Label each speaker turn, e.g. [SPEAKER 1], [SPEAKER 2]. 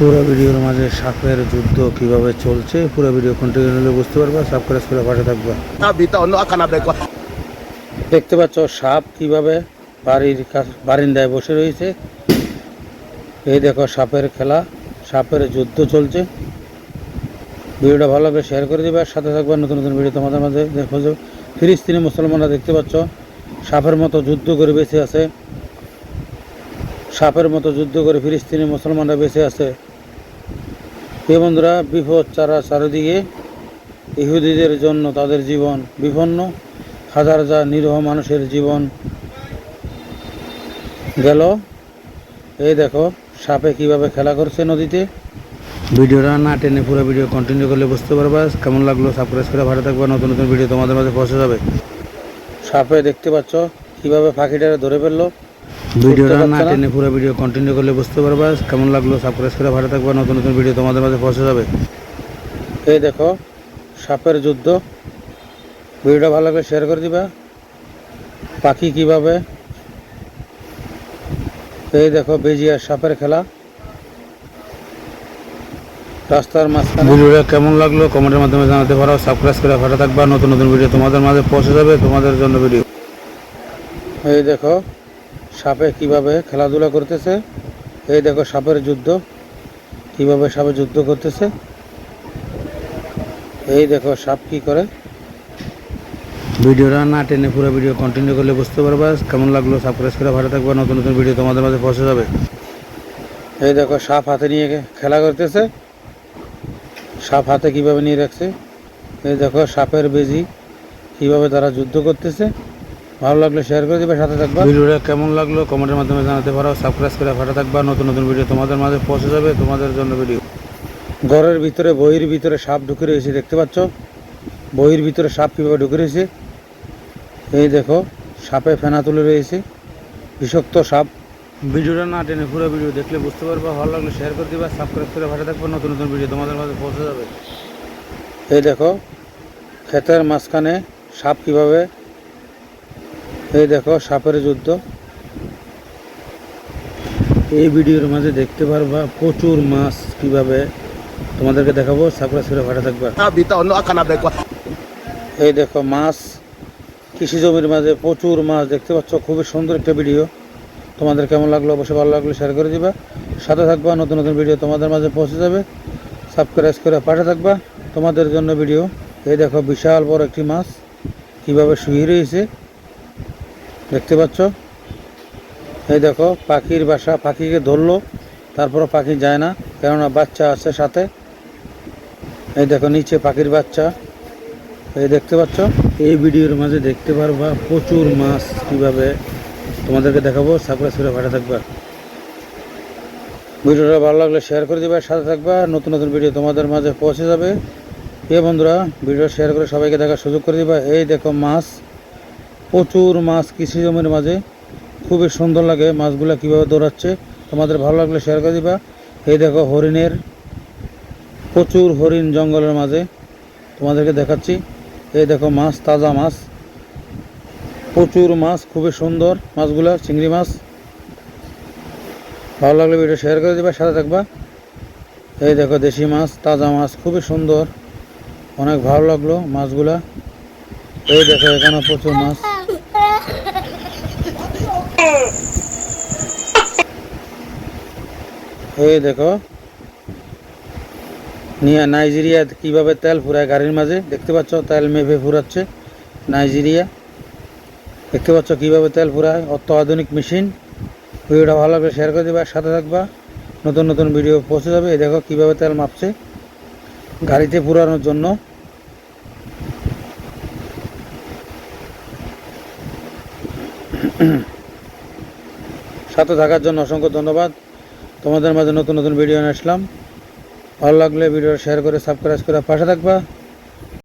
[SPEAKER 1] পুরো ভিডিওর মাঝে সাপের যুদ্ধ কীভাবে চলছে, পুরো ভিডিও কন্টিনিউ হলে বুঝতে পারবা সাবস্ক্রাইব করে পাশে থাকবা. দেখতে পাচ্ছ সাপ কীভাবে বাড়ির বারিন্দায় বসে রয়েছে। এই দেখো সাপের খেলা, সাপের যুদ্ধ চলছে। ভিডিওটা ভালো লাগলে শেয়ার করে দিবে, সাথে থাকবে নতুন নতুন ভিডিও তোমাদের মাঝে দেখো যে ফিলিস্তিনি মুসলমানরা দেখতে পাচ্ছ, সাপের মতো যুদ্ধ করে বেঁচে আছে। সাপের মতো যুদ্ধ করে ফিলিস্তিনি মুসলমানরা বেঁচে আছে। এ বন্ধুরা বিপদ চারা চারিদিকে ইহুদিদের জন্য তাদের জীবন বিপন্ন। হাজার হাজার নিরহ মানুষের জীবন গেল। এই দেখো, সাপে কীভাবে খেলা করছে নদীতে। ভিডিওটা না টেনে পুরো ভিডিও কন্টিনিউ করলে বুঝতে পারবা। কেমন লাগল? সাবস্ক্রাইব করে ভালো থাকবা। নতুন নতুন ভিডিও তোমাদের মাঝে পৌঁছে যাবে। সাপে দেখতে পাচ্ছ, কীভাবে পাখিটারে ধরে ফেলল। ভিডিওটা না টেনে পুরো ভিডিও কন্টিনিউ করলে বুঝতে পারবা। কেমন লাগল? সাবস্ক্রাইব করে ভালো থাকবা। নতুন নতুন ভিডিও তোমাদের মাঝে পৌঁছে যাবে। এই দেখো সাপের যুদ্ধ। ভিডিওটা ভালো লাগলে শেয়ার করে দিবা। পাখি কীভাবে? এই দেখো বেজিয়ার সাপের খেলা। রাস্তার মাঝখানে। ভিডিওটা কেমন লাগল? কমেন্টের মাধ্যমে জানাতে পারো। সাবস্ক্রাইব করে ভালো থাকবা। নতুন নতুন ভিডিও তোমাদের মাঝে পৌঁছে যাবে তোমাদের জন্য ভিডিও। এই দেখো সাপে কীভাবে খেলাধুলা করতেছে? এই দেখো সাপের যুদ্ধ। কীভাবে সাপে যুদ্ধ করতেছে? এই দেখো সাপ কি করে? ভিডিওটা না টেনে পুরো ভিডিও কন্টিনিউ করলে বুঝতে পারবা। কেমন লাগল? সাবস্ক্রাইব করে ভালো থাকবে। নতুন নতুন ভিডিও তোমাদের মাঝে পৌঁছে যাবে। এই দেখো সাপ হাতে নিয়ে খেলা করতেছে। সাপ হাতে কীভাবে নিয়ে রাখছে? এই দেখো সাপের বেজি কীভাবে তারা যুদ্ধ করতেছে। ভালো লাগলে শেয়ার করে দিবে সাথে থাকবা। ভিডিওটা কেমন লাগল কমেন্টের মাধ্যমে জানাতে পারো সাবস্ক্রাইব করে ভালো থাকবা নতুন নতুন ভিডিও তোমাদের মাঝে পৌঁছে যাবে তোমাদের জন্য ভিডিও ঘরের ভিতরে বইয়ের ভিতরে সাপ ঢুকে রয়েছে দেখতে পাচ্ছ? বইয়ের ভিতরে সাপ কীভাবে ঢুকে রয়েছে? এই দেখো সাপে ফেনা তুলে রয়েছে বিষাক্ত সাপ। ভিডিওটা না টেনে পুরো ভিডিও দেখলে বুঝতে পারবা ভালো লাগলে শেয়ার করে দিবা সাবস্ক্রাইব করে ভালো থাকব নতুন নতুন ভিডিও তোমাদের মাঝে পৌঁছে যাবে। এই দেখো ক্ষেতের মাঝখানে সাপ কীভাবে এই দেখো, সাপের যুদ্ধ। এই ভিডিওর মাঝে দেখতে পারবা প্রচুর মাছ কীভাবে তোমাদেরকে দেখাবো। সাবস্ক্রাইব করে ভালো থাকবা. এই দেখো, মাছ, কৃষি জমির মাঝে প্রচুর মাছ দেখতে পাচ্ছ। খুবই সুন্দর একটা ভিডিও। তোমাদের কেমন লাগল? অবশ্যই ভালো লাগলে শেয়ার করে দিবা। সাথে থাকবা, নতুন নতুন ভিডিও তোমাদের মাঝে পৌঁছে যাবে। সাবস্ক্রাইব করে পাশে থাকবা। তোমাদের জন্য ভিডিও। এই দেখো, বিশাল বড় একটি মাছ। কীভাবে শুয়ে রয়েছে। দেখতে পাচ্ছ? এই দেখো, পাখির বাসা, পাখিকে ধরলো, তারপরও পাখি যায় না, কেননা বাচ্চা আছে সাথে। এই দেখো, নিচে পাখির বাচ্চা। এই দেখতে পাচ্ছ? এই ভিডিওর মাঝে দেখতে পারবা প্রচুর মাছ কীভাবে তোমাদেরকে দেখাবো। সাবস্ক্রাইব করে ভালো থাকবা। ভিডিওটা ভালো লাগলে শেয়ার করে দিবা, সাথে থাকবা। নতুন নতুন ভিডিও তোমাদের মাঝে পৌঁছে যাবে। এ বন্ধুরা ভিডিও শেয়ার করে সবাইকে দেখার সুযোগ করে দিবা। এই দেখো মাছ। প্রচুর মাছ কৃষি জমির মাঝে। খুবই সুন্দর লাগে মাছগুলো কীভাবে দৌড়াচ্ছে। তোমাদের ভালো লাগলে শেয়ার করে দিবা। এই দেখো হরিণের, প্রচুর হরিণ জঙ্গলের মাঝে। তোমাদেরকে দেখাচ্ছি। এই দেখো মাছ, তাজা মাছ। প্রচুর মাছ, খুবই সুন্দর মাছগুলা, চিংড়ি মাছ। ভালো লাগলে ভিডিও শেয়ার করে দেবে, সাথে থাকবা। এই দেখো দেশি মাছ, তাজা মাছ, খুবই সুন্দর। অনেক ভালো লাগল মাছগুলা। এই দেখো এখানে প্রচুর মাছ। এই দেখো। নিয়ে নাইজেরিয়া কীভাবে তেল ফুরায় গাড়ির মাঝে? দেখতে পাচ্ছ, তেল মেভে ফুরাচ্ছে নাইজেরিয়া। দেখতে পাচ্ছ কীভাবে তেল ফুরায়? অত আধুনিক মেশিন। ভিডিওটা ভালো লাগলে শেয়ার করে দেবা, সাথে থাকবা। নতুন নতুন ভিডিও পৌঁছে যাবে। এই দেখো কীভাবে তেল মাপছে গাড়িতে পুরানোর জন্য। সাথে থাকার জন্য অসংখ্য ধন্যবাদ। তোমাদের মাঝে নতুন নতুন ভিডিও নিয়ে আসলাম। ভালো লাগলে ভিডিও শেয়ার করে সাবস্ক্রাইব করে পাশে থাকবা।